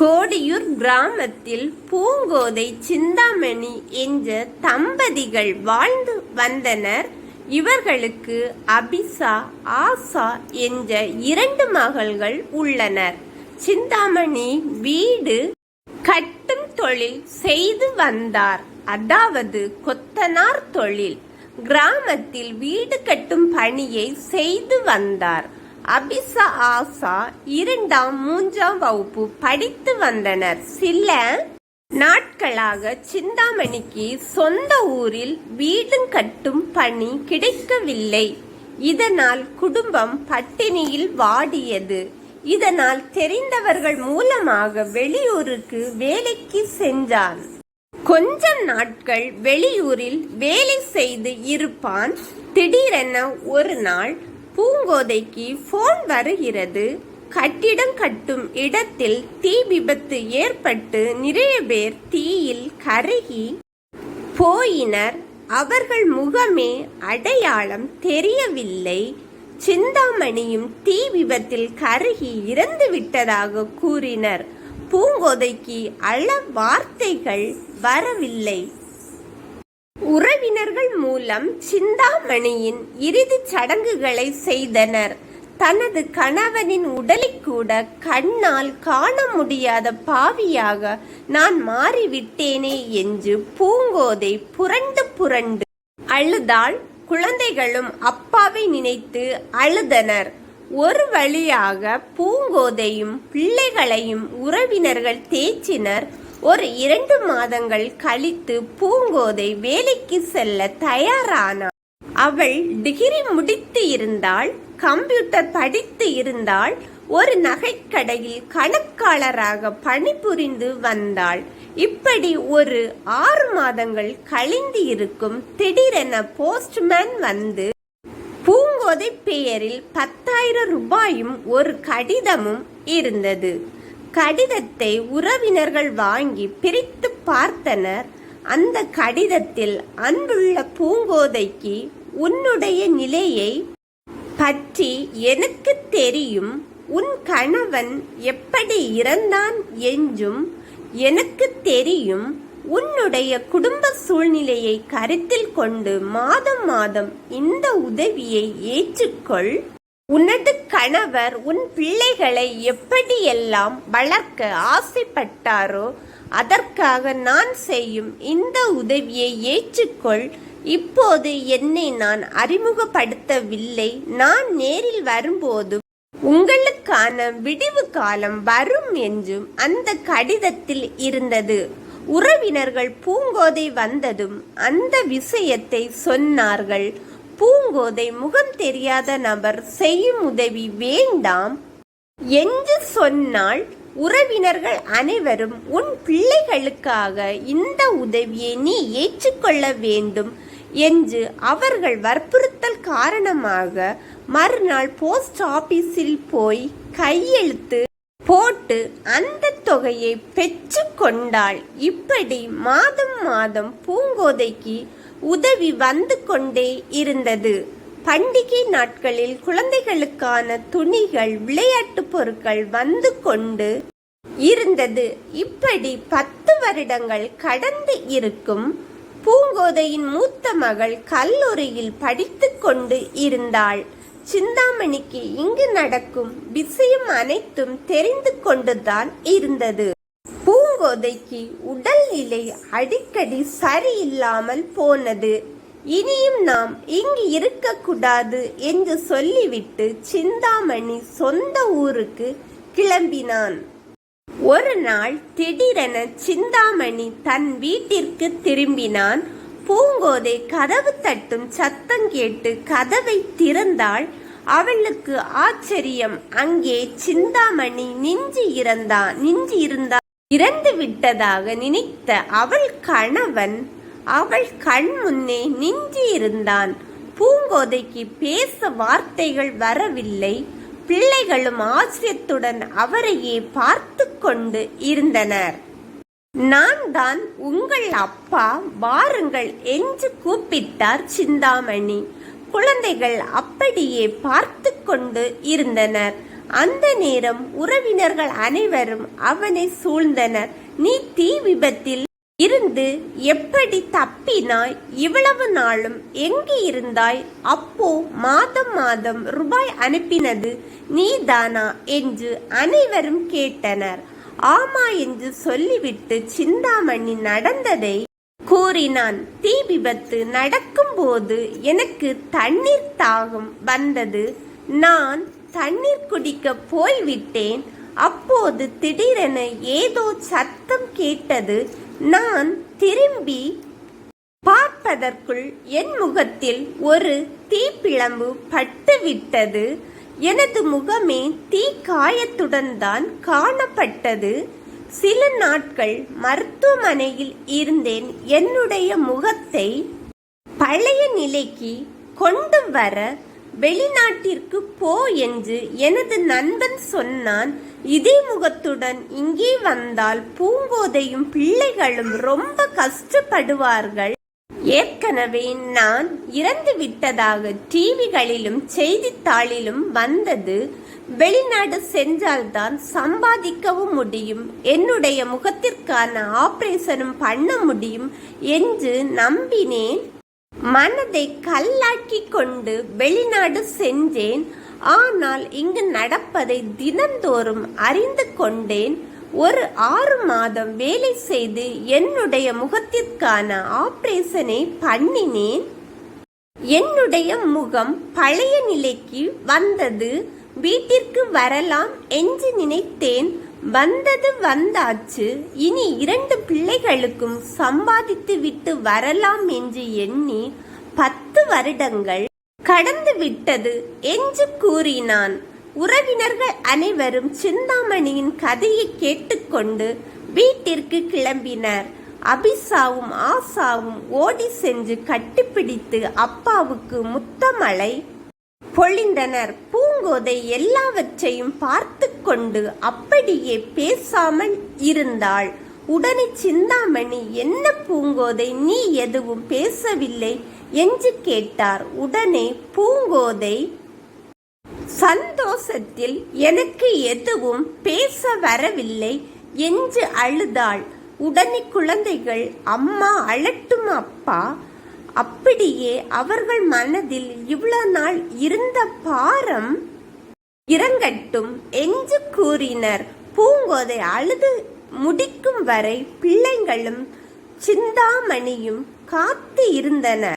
கோடியூர் கிராமத்தில் பூங்கோதை சிந்தாமணி என்ற தம்பதிகள் வாழ்ந்து வந்தனர். இவர்களுக்கு அபிசா ஆசா என்ற இரண்டு மகள்கள் உள்ளனர். சிந்தாமணி வீடு கட்டும் தொழில் செய்து வந்தார். அதாவது கொத்தனார் தொழில். கிராமத்தில் வீடு கட்டும் பணியை செய்து வந்தார். அபிச ஆசா இரண்டாம் மூன்றாம் வகுப்பு படித்து வந்தனர். சில நாட்களாக சிந்தாமணிக்கு சொந்த ஊரில் வீடு கட்டும் பணி கிடைக்கவில்லை. இதனால் குடும்பம் பட்டினியில் வாடியது. இதனால் தெரிந்தவர்கள் மூலமாக வெளியூருக்கு வேலைக்கு சென்றான். கொஞ்சம் நாட்கள் வெளியூரில் வேலை செய்து இருப்பான். திடீரென ஒரு நாள் பூங்கோதைக்கு போன் வருகிறது. கட்டிடம் கட்டும் இடத்தில் தீ விபத்து ஏற்பட்டு நிறைய பேர் தீயில் கருகி போயினர். அவர்கள் முகமே அடையாளம் தெரியவில்லை. சிந்தாமணியும் தீ விபத்தில் கருகி இறந்து விட்டதாக கூறினர். பூங்கோதைக்கு அள வார்த்தைகள் வரவில்லை. உறவினர்கள் மூலம் சிந்தாமணியின் இறுதிச் சடங்குகளை செய்தனர். தனது கணவனின் உடலை கூட கண்ணால் காண முடியாத பாவியாக நான் மாறிவிட்டேனே என்று பூங்கோதை புரண்டு புரண்டு அழுதாள். குழந்தைகளும் அப்பாவை நினைத்து அழுதனர். ஒரு வழியாக பூங்கோதையும் பிள்ளைகளையும் உறவினர்கள் தேய்ச்சினர். ஒரு இரண்டு மாதங்கள் கழித்து பூங்கோதை வேலைக்கு செல்ல தயாரானாள். அவள் டிகிரி முடித்து இருந்தாள் கம்ப்யூட்டர் படித்து இருந்தாள் ஒரு நகைக்கடையில் கணக்காளராக பணிபுரிந்து வந்தாள். இப்படி ஒரு ஆறு மாதங்கள் கழிந்து இருக்கும் திடீரென போஸ்ட்மேன் வந்து பூங்கோதை பெயரில் பத்தாயிரம் ரூபாயும் ஒரு கடிதமும் இருந்தது. கடிதத்தை உறவினர்கள் வாங்கி பிரித்து பார்த்தனர். அந்த கடிதத்தில் அன்புள்ள பூங்கோதைக்கு உன்னுடைய நிலையை பற்றி எனக்கு தெரியும். உன் கணவன் எப்படி இறந்தான் என்றும் எனக்கு தெரியும். உன்னுடைய குடும்ப சூழ்நிலையை கருத்தில் கொண்டு மாதம் மாதம் இந்த உதவியை ஏற்றுக்கொள். உனது கணவர் உன் பிள்ளைகளை எப்படியெல்லாம் வளர்க்க ஆசைப்பட்டாரோ அதற்காக நான் செய்யும் இந்த உதவியை ஏற்றுக்கொள். இப்போது என்னை நான் அறிமுகப்படுத்தவில்லை. நான் நேரில் வரும்போது உங்களுக்கான விடிவு காலம் வரும் என்றும் அந்த கடிதத்தில் இருந்தது. உறவினர்கள் பூங்கோதை வந்ததும் அந்த விஷயத்தை சொன்னார்கள். பூங்கோதை முகம் தெரியாத நபர் செய்யும் உதவி வேண்டாம் என்று சொன்னால் உறவினர்கள் அனைவரும் உன் பிள்ளைகளுக்காக இந்த உதவியை நீ ஏற்றுக்கொள்ள வேண்டும் என்று அவர்கள் வற்புறுத்தல் காரணமாக மறுநாள் போஸ்ட் ஆபீஸில் போய் கையெழுத்து போட்டு அந்த தொகையை பெற்று கொண்டாள். இப்படி மாதம் மாதம் பூங்கோதைக்கு உதவி வந்து கொண்டே இருந்தது. பண்டிகை நாட்களில் குழந்தைகளுக்கான துணிகள் விளையாட்டு பொருட்கள் வந்து கொண்டு இருந்தது. இப்படி பத்து வருடங்கள் கடந்து இருக்கும் பூங்கோதையின் மூத்த மகள் கல்லூரியில் படித்து கொண்டு இருந்தாள். சிந்தாமணிக்கு இங்கு நடக்கும் விஷயம் அனைத்தும் தெரிந்து கொண்டுதான் இருந்தது. பூங்கோதைக்கு உடல்நிலை அடிக்கடி சரியில்லாமல் போனது. இனியும் நாம் இங்கு இருக்கக்கூடாது என்று சொல்லிவிட்டு சிந்தாமணி சொந்த ஊருக்கு கிளம்பினான். ஒரு நாள் திடீரென சிந்தாமணி தன் வீட்டிற்கு திரும்பினான். பூங்கோதை கதவு தட்டும் சத்தம் கேட்டு கதவை திறந்தாள். அவளுக்கு ஆச்சரியம். அங்கே சிந்தாமணி நின்று இருந்தா நின்று இருந்தா இறந்து விட்டதாக நினைத்த அவள் கணவன் அவள் கண் முன்னே நின்று இருந்தான் பூங்கோதைக்கு பேச வார்த்தைகள் வரவில்லை. பிள்ளைகளும் ஆச்சரியத்துடன் அவரையே பார்த்து கொண்டு இருந்தனர். நான் தான் உங்கள் அப்பா வாருங்கள் என்று கூப்பிட்டார் சிந்தாமணி. குழந்தைகள் அப்படியே பார்த்து கொண்டு இருந்தனர். அந்த நேரம் உறவினர்கள் அனைவரும் அவனை சூழ்ந்தனர். நீ தீ விபத்தில் இருந்து எப்படி தப்பினாய்? இவ்வளவு நாளும் எங்கு இருந்தாய்? அப்போ மாதம் மாதம் ரூபாய் அனுப்பினது நீதானா? என்று அனைவரும் கேட்டனர். ஆமா என்று சொல்லிவிட்டு சிந்தாமணி நடந்ததை கூறினான். தீ விபத்து நடக்கும்போது எனக்கு தண்ணீர் தாகம் வந்தது. நான் தண்ணீர் குடிக்க போய்விட்டேன். அப்போது திடீரென ஏதோ சத்தம் கேட்டது. நான் திரும்பி பார்ப்பதற்குள் என் முகத்தில் ஒரு தீப்பிழம்பு பட்டுவிட்டது. எனது முகமே தீ காயத்துடன் தான் காணப்பட்டது. சில நாட்கள் மருத்துவமனையில் இருந்தேன். என்னுடைய முகத்தை பழைய நிலைக்கு கொண்டு வர வெளிநாட்டிற்கு போ என்று எனது நண்பன் சொன்னான். இதே முகத்துடன் இங்கே வந்தால் பூங்கோதையும் பிள்ளைகளும் ரொம்ப கஷ்டப்படுவார்கள். ஏற்கனவே நான் இறந்து விட்டதாக டிவிகளிலும் செய்தித்தாளிலும் வந்தது. வெளிநாடு சென்றால்தான் சம்பாதிக்கவும் முடியும். என்னுடைய முகத்திற்கான ஆபரேஷனும் பண்ண முடியும் என்று நம்பினேன். மனதை கல்லாக்கி கொண்டு வெளிநாடு சென்றேன். ஆனால் இங்கு நடப்பதை தினந்தோறும் அறிந்து கொண்டேன். ஒரு ஆறு மாதம் வேலை செய்து என்னுடைய முகத்திற்கான ஆபரேஷனை பண்ணினேன். என்னுடைய முகம் பழைய நிலைக்கு வந்தது. வீட்டிற்கு வரலாம் என்று நினைத்தேன். வந்தது வந்தாச்சு. இனி இரண்டு பிள்ளைகளுக்கும் சம்பாதித்து விட்டு வரலாம் என்று எண்ணி பத்து வருடங்கள் கடந்து விட்டது என்று கூறினான். உறவினர்கள் அனைவரும் சிந்தாமணியின் கதையை கேட்டுக்கொண்டு வீட்டிற்கு கிளம்பினர். அபிசாவும் ஆசாவும் ஓடி சென்று கட்டிப்பிடித்து அப்பாவுக்கு முத்தமலை பொழிந்தனர் பூங்கோதை எல்லாவற்றையும் பார்த்து கொண்டு அப்படியே பேசாமல் இருந்தாள். உடனே சிந்தாமணி என்ன பூங்கோதை நீ எதுவும் பேசவில்லை? என்று கேட்டார். உடனே பூங்கோதை சந்தோஷத்தில் எனக்கு எதுவும் பேச வரவில்லை என்று அழுதாள். உடனே குழந்தைகள் அம்மா அழட்டும் அப்பா? அப்படியே அவர்கள் மனதில் இவ்வளவு நாள் இருந்த பாரம் இறங்கட்டும் என்று கூறினர். பூங்கோதை அழுது முடிக்கும் வரை பிள்ளைகளும் சிந்தாமணியும் காத்து இருந்தனர்